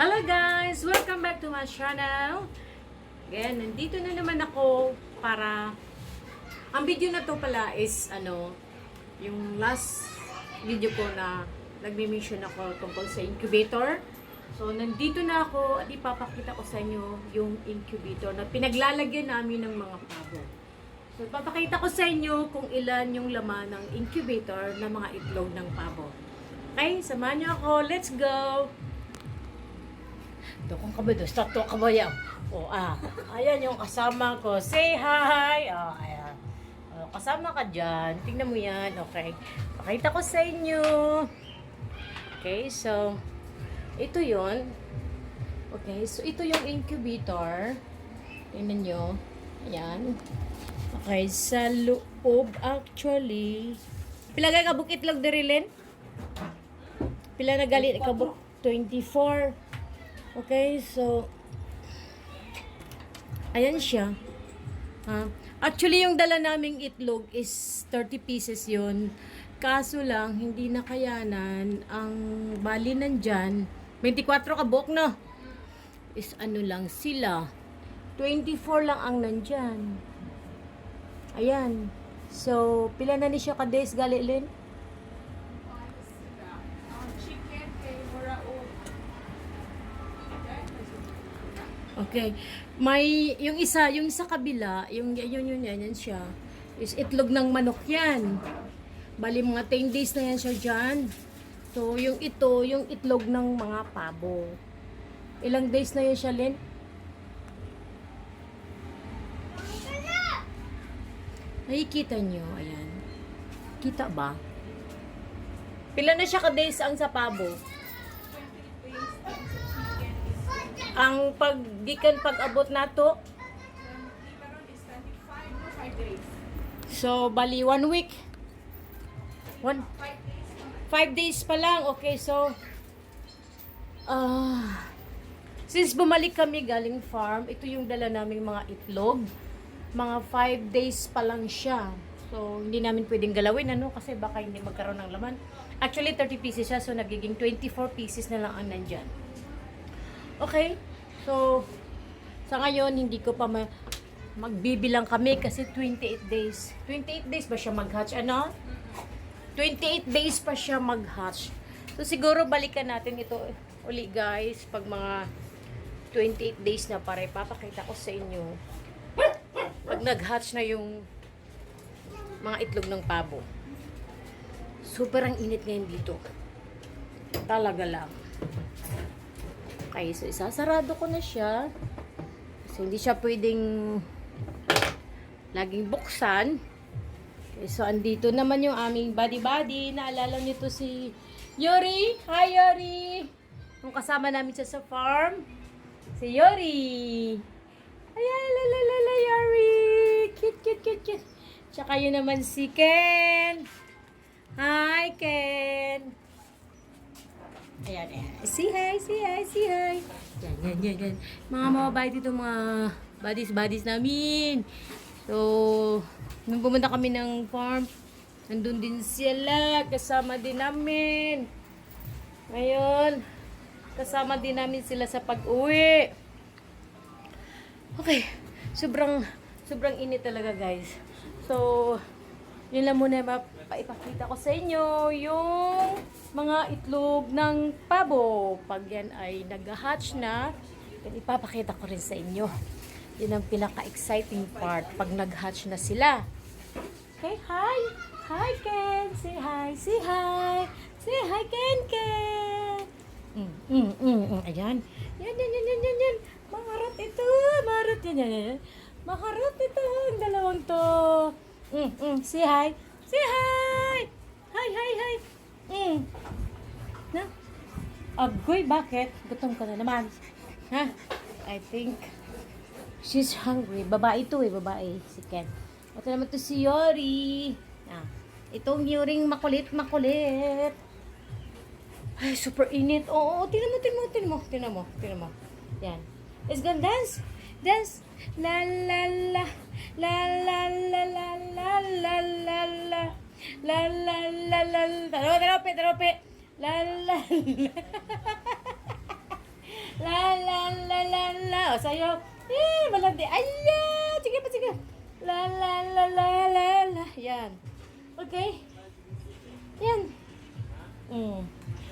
Hello guys! Welcome back to my channel. Again, nandito na naman ako para... Ang video na to pala is ano, yung last video ko na nagme-mention ako tungkol sa incubator. So, nandito na ako at ipapakita ko sa inyo yung incubator na pinaglalagyan namin ng mga pabo. So, ipapakita ko sa inyo kung ilan yung laman ng incubator na mga itlog ng pabo. Okay, samahan niyo ako. Let's go! Dokong ka ba doon? Start to ka ba yan? O, ah. Ayan yung kasama ko. Say hi! Oh, ayan. O, kasama ka dyan. Tingnan mo yan. Okay. Pakita ko sa inyo. Okay, so, ito yon Okay, so ito yung incubator. Tingnan nyo. Ayan. Okay, sa loob actually. Pilagay ka bukit lang dirilin? Pila na gali ka buk 24. Okay, so ayan siya. Ha? Actually, yung dala naming itlog is 30 pieces yun. Kaso lang, hindi nakayanan. Ang bali nandyan, 24 ka buok no? Is ano lang sila. 24 lang ang nandyan. Ayan. So, pila na ni siya ka days gali Okay. May, yung isa, yung sa kabila, yung yun yun yan, yan siya, is itlog ng manok yan. Bali mga 10 days na yan siya dyan. So, yung ito, yung itlog ng mga pabo. Ilang days na yan siya, Lin? Nakikita nyo, ayan. Kita ba? Pila na siya ka-days ang sa pabo? Ang paggikan pag-abot nato So, bali one week. One, five days pa lang. Okay, so, ah, since bumalik kami galing farm, ito yung dala naming mga itlog. Mga five days pa lang siya. So, hindi namin pwedeng galawin, ano, kasi baka hindi magkaroon ng laman. Actually, 30 pieces siya, so nagiging 24 pieces na lang ang nandyan. Okay? So, sa ngayon, hindi ko pa ma magbibilang kami kasi 28 days. 28 days ba siya mag-hatch? Ano? 28 days pa siya mag-hatch. So, siguro balikan natin ito uli guys pag mga 28 days na pare. Papakita ko sa inyo pag nag-hatch na yung mga itlog ng pabo. Super ang init ngayon dito. Talaga lang. Okay, so isasarado ko na siya. Kasi hindi siya pwedeng laging buksan. Okay, so andito naman yung aming body-body. Naalala nito si Yori. Hi, Yori! Nung kasama namin siya sa farm. Si Yori. Ayan, la la la la, Yori! Cute, cute, cute, cute. Tsaka yun naman si Ken. Hi, Ken! Ayan, ayan. Say hi, say hi, say hi. Yan, yan, yan, yan. Mga mababait dito mga buddies, buddies namin. So, nung pumunta kami ng farm, nandun din sila, kasama din namin. Ngayon, kasama din namin sila sa pag-uwi. Okay, sobrang, sobrang init talaga guys. So, yun lang muna mapaipakita ko sa inyo yung mga itlog ng pabo. Pag yan ay nag-hatch na, ipapakita ko rin sa inyo. Yun ang pinaka-exciting part pag nag-hatch na sila. Okay, hi! Hi, Ken! Say hi! Say hi! Say hi, Ken, Ken! Mm, mm, mm, mm. Ayan. Yan, yan, yan, yan, yan, yan. Maharot ito. Maharot yan, yan, yan. Maharot ito. Ang dalawang to. Mm, mm. Say hi. Say hi! Hi, hi, hi! Mm. Na? Agoy, bakit? Gutom ka na naman. Ha? I think she's hungry. Babae to eh, babae. Si Ken. Ito naman to si Yori. Ah, itong Yoring makulit-makulit. Ay, super init. Oo, tinan mo, tinan mo, tinan mo, tinan mo, tinan mo. Yan. Let's go dance. Dance. La la la. La la la la la la la la. La la la la la. Tarope, tarope, tarope. La la la. La la la la la. O sa'yo. Eh, malandi. Ayan. Sige pa, sige. La la la la la la. Yan. Okay? Yan. Mm.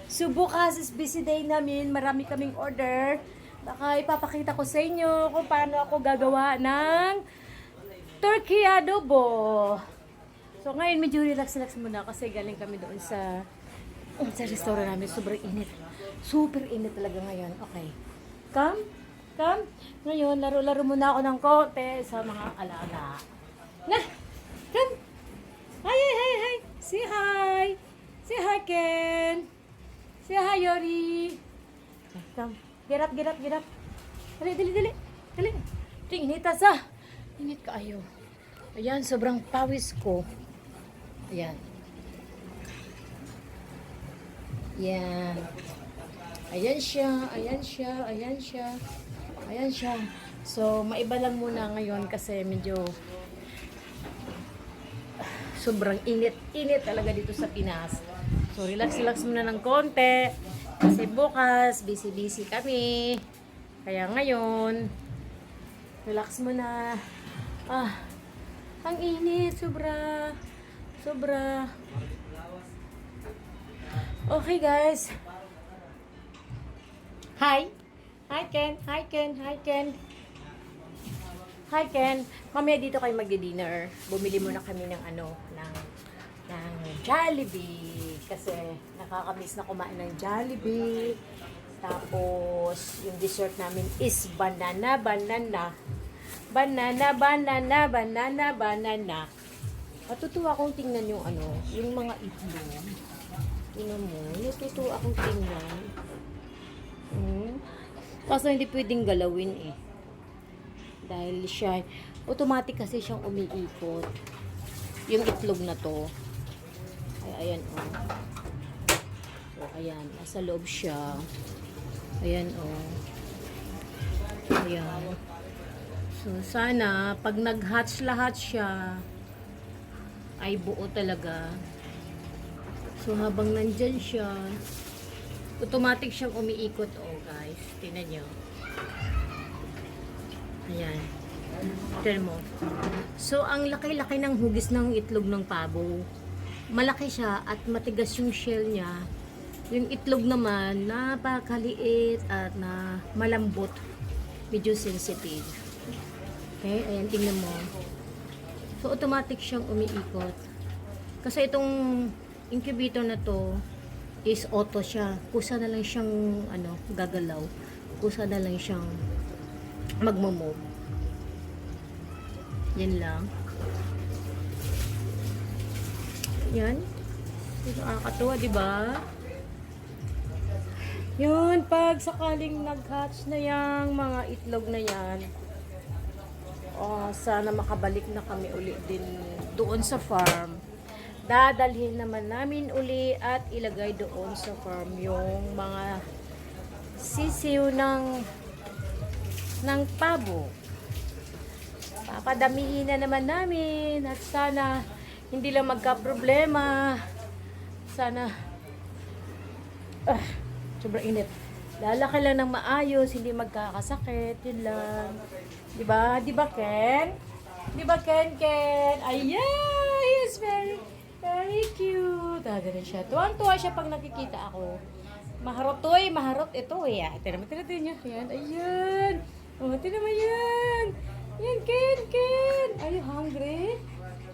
So bukas is busy day namin. Marami kaming order. Baka ipapakita ko sa inyo kung paano ako gagawa ng turkey adobo. So ngayon medyo relax-relax muna kasi galing kami doon sa sa restaurant namin. Sobrang init. Super init talaga ngayon. Okay. Come. Come. Ngayon, laro-laro muna ako ng konti sa mga alaga. Na! Come. Hi, hi, hi, hi. Say hi. Say hi, Ken. Say hi, Yori. Come. Get up, get up, get up. Dali, dali, dali. Dali. Ito, initas ah. Init ka ayo. Ayan, sobrang pawis ko. Ayan. Yan. Ayan siya, ayan siya, ayan siya. Ayan siya. So, maiba lang muna ngayon kasi medyo sobrang init. Init talaga dito sa Pinas. So, relax-relax muna ng konti. Kasi bukas, busy-busy kami. Kaya ngayon, relax muna. Ah, ang init. Sobra. Sobra. Okay, guys. Hi. Hi, Ken. Hi, Ken. Hi, Ken. Hi, Ken. Mamaya dito kayo magdi-dinner. Bumili muna kami ng ano, ng, ng Jollibee. Kasi nakakamiss na kumain ng Jollibee. Tapos, yung dessert namin is banana, banana. Banana, banana, banana, banana. Matutuwa akong tingnan yung ano, yung mga itlog. Tingnan mo, natutuwa akong tingnan. Hmm. Kaso hindi pwedeng galawin eh. Dahil siya, automatic kasi siyang umiikot. Yung itlog na to. Ay, ayan oh. So, ayan. Nasa loob siya. Ayan oh. Ayan. So, sana, pag nag-hatch lahat siya, ay buo talaga. So, habang nandyan siya, automatic siyang umiikot. Oh, guys. Tingnan nyo. Ayan. Tignan mo. So, ang laki-laki ng hugis ng itlog ng pabo. Malaki siya at matigas yung shell niya. Yung itlog naman, napakaliit at na malambot. Medyo sensitive. Okay, ayan, tingnan mo. So, automatic siyang umiikot. Kasi itong incubator na to is auto siya. Kusa na lang siyang ano, gagalaw. Kusa na lang siyang magmo-move. Yan lang. Yan. Nakakatuwa, di ba? Yun, pag sakaling nag-hatch na yang mga itlog na yan, oh, sana makabalik na kami uli din doon sa farm. Dadalhin naman namin uli at ilagay doon sa farm yung mga sisiw ng ng pabo. Papadamihin na naman namin at sana hindi lang magka-problema. Sana ah, sobrang init. Lalaki lang ng maayos, hindi magkakasakit, yun lang. 'Di ba? 'Di ba, Ken? 'Di ba, Ken, Ken? Ayan, he is very very cute. Ah, ganun siya. Tuwan-tuwa siya pag nakikita ako. Maharot to eh, maharot ito eh. Ah, Ito naman, tinatin niya. Ayan, ayan. Oh, ito naman yan. Yan, Ken, Ken. Are you hungry?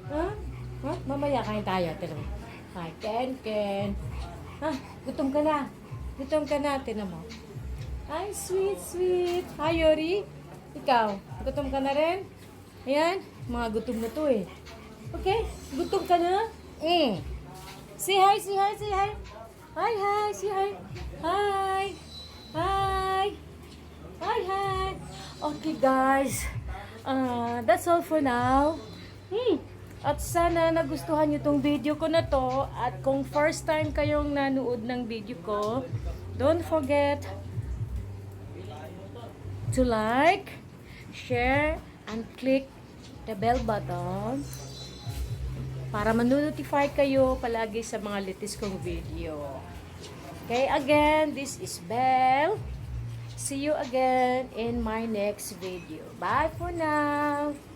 Ha? Ha? Mamaya kain tayo. Ito naman. Hi, Ken, Ken. Ha? Gutom ka na. Gutom ka na. Ito mo. Ay, sweet, sweet. Hi, Yori. Ikaw, gutom ka na rin? Ayan, mga gutom na to eh. Okay, gutom ka na? Mm. Say hi, say hi, say hi. Hi, hi, say hi. Hi. Hi. Hi, hi. Okay, guys. Uh, that's all for now. Hmm. At sana nagustuhan nyo tong video ko na to. At kung first time kayong nanood ng video ko, don't forget to like, share, and click the bell button para manonotify kayo palagi sa mga latest kong video. Okay, again, this is Belle See you again in my next video. Bye for now!